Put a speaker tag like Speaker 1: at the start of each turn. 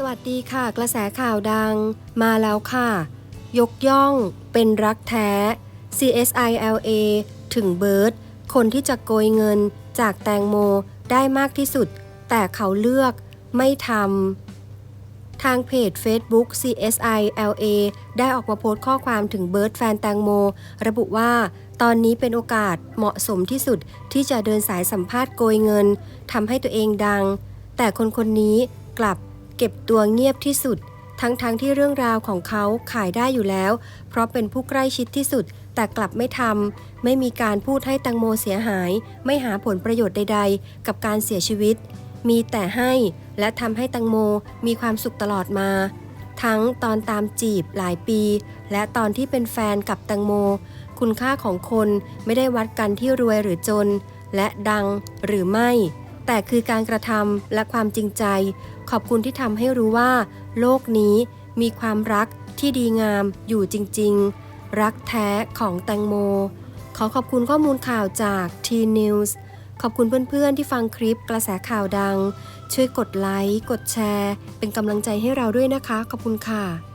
Speaker 1: สวัสดีค่ะ กระแสข่าวดังมาแล้วค่ะ ยกย่องเป็นรักแท้ CSI LA ถึงเบิร์ดคนที่จะโกยเงินจากแตงโมได้มากที่สุด แต่เขาเลือกไม่ทำทางเพจ Facebook CSI LA ได้ออกมาโพสต์ข้อความถึงเบิร์ดแฟนแตงโม ระบุว่าตอนนี้เป็นโอกาสเหมาะสมที่สุดที่จะเดินสายสัมภาษณ์โกยเงินทำให้ตัวเองดัง แต่คนคนนี้กลับ เก็บตัวเงียบที่สุด ทั้งๆทที่เรื่องราวของเขาขายได้อยู่แล้ว เพราะเป็นผู้ใกล้ชิดที่สุด แต่กลับไม่ทำไม่มีการพูดให้ตังโมเสียหาย ไม่หาผลประโยชน์ใด ๆ กับการเสียชีวิต มีแต่ให้และทำให้ตังโมมีความสุขตลอดมา ทั้งตอนตามจีบหลายปี และตอนที่เป็นแฟนกับตังโม คุณค่าของคนไม่ได้วัดกันที่รวยหรือจน และดังหรือไม่ แต่คือการกระทำและความจริงใจ ขอบคุณที่ทำให้รู้ว่า โลกนี้มีความรักที่ดีงามอยู่จริง ๆ รักแท้ของแตงโม ขอขอบคุณข้อมูลข่าวจาก T News ขอบคุณเพื่อนๆที่ฟังคลิปกระแสข่าวดัง ช่วยกดไลค์ กดแชร์ เป็นกำลังใจให้เราด้วยนะคะ ขอบคุณค่ะ